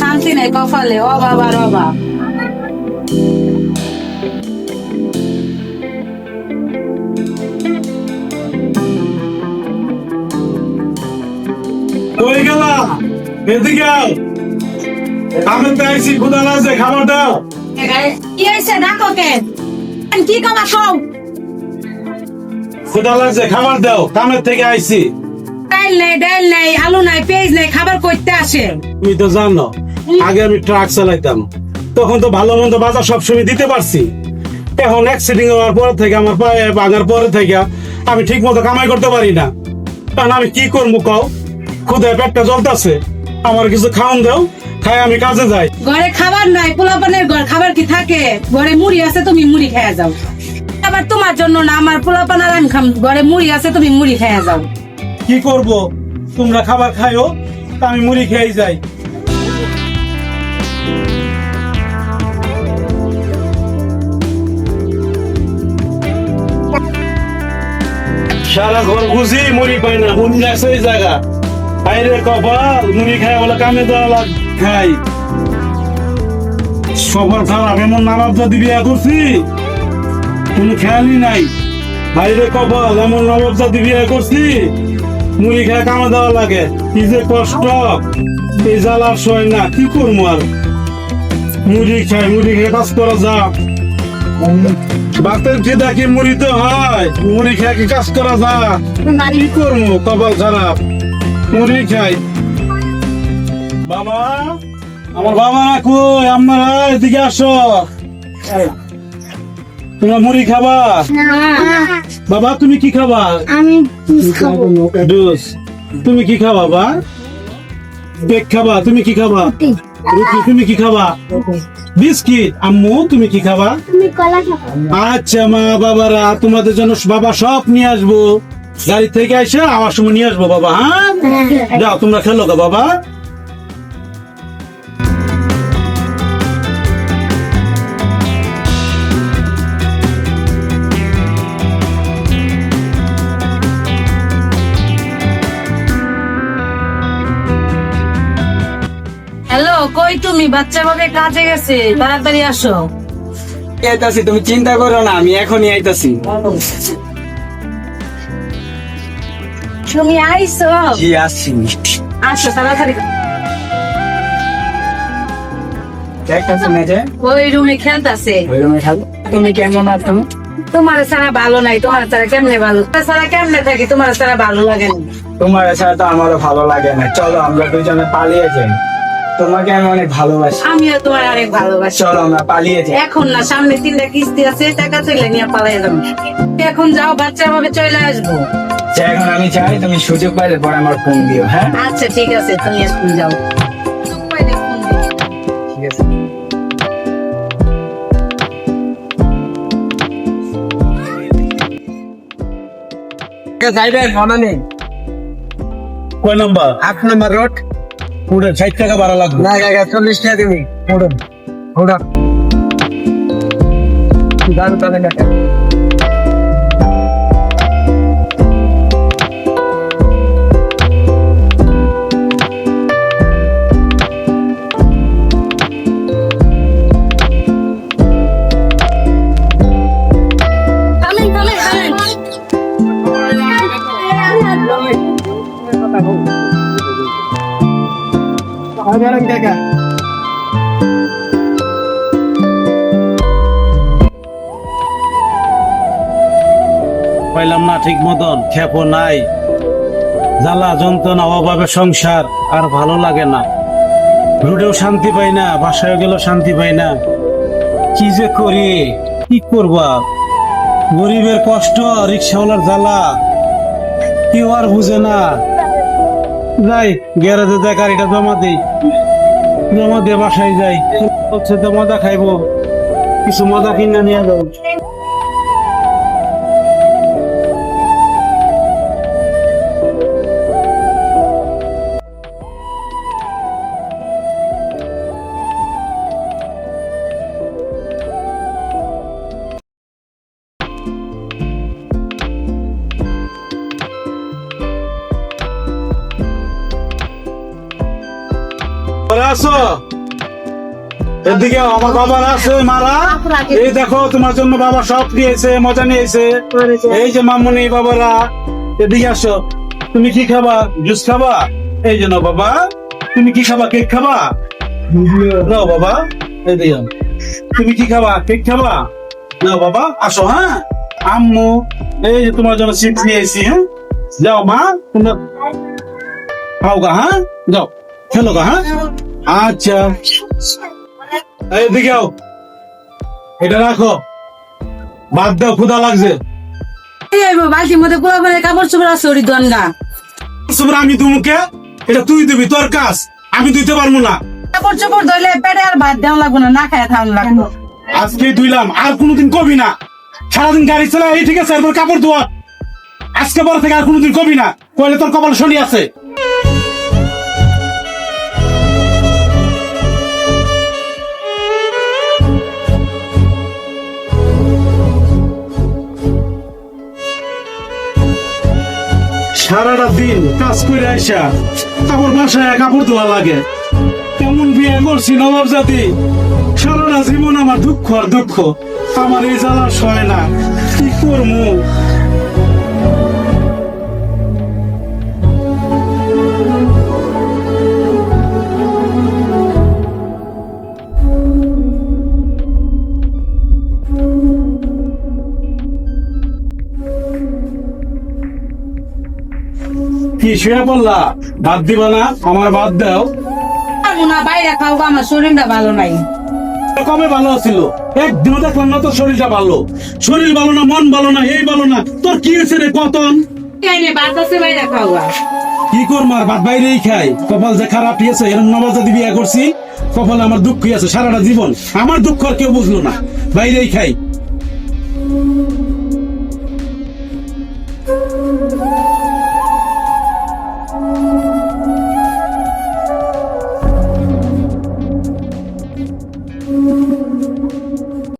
শান্তি নেই কপালে অভাব আর অভাব। কই গেলা? এদিকে আও। আমি তো আইসি ক্ষুদা লাগছে খাবার দাও। কি হয়েছে? ডাকো কেন কি কমা খাবার দাও। কামের থেকে ডাল নেই ডাল নেই আলু নাই পেঁয়াজ নেই খাবার করতে আসে। তুমি তো জানো আগে আমি ট্রাক চালাইতাম। তখন তো ভালো মন্দ বাজার সবসময় দিতে পারছি। এখন অ্যাক্সিডেন্ট হওয়ার পর থেকে আমার পায়ে ভাঙার পরে থেকে আমি ঠিক মতো কামাই করতে পারি না। কারণ আমি কি করব কও? খুদে পেটটা জ্বলতেছে। আমার কিছু খাওয়ান দাও খাই আমি কাজে যাই। ঘরে খাবার নাই পোলাপানের ঘর খাবার কি থাকে? ঘরে মুড়ি আছে তুমি মুড়ি খেয়ে যাও। আবার তোমার জন্য না আমার পোলাপান আর আমি খাম ঘরে মুড়ি আছে তুমি মুড়ি খেয়ে যাও। কি করব? তোমরা খাবার খাইও আমি মুড়ি খেয়ে যাই। সারা ঘর বুঝি মুড়ি পাই না। মুড়ি লাগছে এই জায়গা। বাইরে কপাল, মুড়ি খাই বলে কামে দেওয়া খাই। সবার খারাপ এমন যদি বিয়া করছি কোনো খেয়ালই নাই। বাইরে কপাল, এমন জাতি বিয়ে করছি মুড়ি খায় কামে দেওয়া লাগে। কি যে কষ্ট। এই জ্বালার সয় না, কি করব আর? মুড়ি খাই মুড়ি খেয়ে কাজ করা যা বাতের ফিদা কি মুড়ি তো হয়? মুড়ি খেয়ে কি কাজ করা যা কি করব? কপাল খারাপ। মুড়ি খাই। বাবা আমার বাবা কই? আপনারা এদিকে আসো। তোমরা মুড়ি খাবা? বাবা তুমি কি খাবা? আমি জুস। তুমি কি খাবা বা? কেক খাবা তুমি কি খাবা? রুটি। তুমি কি খাবা? বিস্কিট। আম্মু তুমি কি খাবা? তুমি কলা খাব। আচ্ছা মা বাবারা তোমাদের জন্য বাবা সব নিয়ে আসব। গাড়ি থেকে এসে আমার সময় নিয়ে আসব বাবা হ্যাঁ। যাও তোমরা খেলো গো বাবা। হ্যালো কই তুমি? বাচ্চা ভাবে কাজে গেছে। তাড়াতাড়ি আসো। আইতাছি তুমি চিন্তা করো না আমি এখনই আইতাছি। তুমি আইসো। জি আসছি। আসো তাড়াতাড়ি। দেখতেছি না যে? ওই রুমে খেলতেছে। ওই রুমে খাব তুমি কেমন আছো? তোমার ছাড়া ভালো নাই তোমার কেমনে ভালো? কেমনে থাকি? তোমার ভালো লাগে না। তোমার ছাড়া তো আমারও ভালো লাগে না। চলো আমরা দুজনে পালিয়ে যাই। তোমাকে আমি অনেক ভালোবাসি। আমিও তোমার অনেক ভালোবাসি। চলো আমরা পালিয়ে যাই। এখন না সামনে তিনটা কিস্তি আছে টাকা চলে নিয়ে পালাই যাব। এখন যাও বাচ্চা ভাবে চলে আসব। এখন আমি চাই তুমি সুযোগ পাইলে পরে আমার ফোন দিও হ্যাঁ? আচ্ছা ঠিক আছে তুমি এখন যাও। ঠিক আছে। যাইবেন মনে নেই? কয় নাম্বার? আট নম্বর রোড। পুরো ষাট টাকা ভাড়া লাগবে। না কাকা চল্লিশ টাকা দিবি উঠুন দাঁড়ান তবে কাকা কাকা পাইলাম না ঠিক মতন, খেপো নাই। জ্বালা যন্ত্রণা, অভাবে সংসার আর ভালো লাগে না। রোডেও শান্তি পাই না বাসায় গেলেও শান্তি পাই না। কি যে করি, কি করবা গরিবের কষ্ট, রিক্সাওয়ালার জ্বালা, কেউ আর বুঝে না। যাই, গ্যারেজে যাই, গাড়িটা জমা দিই। জমা দিয়ে বাসায় যাই। হচ্ছে তো মজা খাইবো। কিছু মজা কিনে নিয়ে যাব আছো? এদিকে আমার বাবার আছে মারা। এই দেখো তোমার জন্য বাবা সব নিয়েছে মজা নিয়েছে। এই যে মামুনি বাবারা এদিকে আসো। তুমি কি খাবা? জুস খাবা? এই যে নাও বাবা তুমি কি খাবা? কেক খাবা? নাও বাবা এদিকে আও। তুমি কি খাবা? কেক খাবা? নাও বাবা আসো হ্যাঁ? আম্মু এই যে তোমার জন্য চিপস নিয়ে এসেছি হ্যাঁ? যাও মা তোমরা খাও গা হ্যাঁ? যাও খেলো গা হ্যাঁ? আচ্ছা। এই দিকে এটা রাখো। বাদ দাও ক্ষুদা লাগছে। বালতির মধ্যে পোলাপানের কাপড় চোপড় আছে ওরি দন্ডা সুমরা আমি দুমুকে এটা তুই দিবি তোর কাজ। আমি দিতে পারব না। কাপড় চোপড় ধরলে পেটে আর ভাত দেওয়া লাগবে না না খায় থাম লাগবে। আজকে ধুইলাম আর কোনোদিন কবি না। সারাদিন গাড়ি চালা এই ঠিক আছে এরপর কাপড় ধোয়া। আজকে পর থেকে আর কোনোদিন কবি না। কইলে তোর কপাল শনি আছে। সারাটা দিন কাজ করে আইসা, তারপর বাসায় কাপড় ধোয়া লাগে। তেমন বিয়ে করছি নবাব জাতি, সারাটা জীবন আমার দুঃখ আর দুঃখ। আমার এই জ্বালা সয় না, কি করব কি শুয়ে পড়লা? বাদ দিবা না? আমার বাদ দাও। না বাইরে খাও আমার শরীরটা ভালো নাই। কবে ভালো ছিল একদিনও দেখলাম না তোর শরীরটা ভালো। শরীর ভালো না মন ভালো না এই ভালো না। তোর কি হয়েছে রে পতন কি কর মার ভাত বাইরেই খাই। কপাল যে খারাপ হয়েছে এরম নবাজা দিবি করছি। কপাল আমার দুঃখ আছে সারাটা জীবন। আমার দুঃখ আর কেউ বুঝলো না। বাইরেই খাই।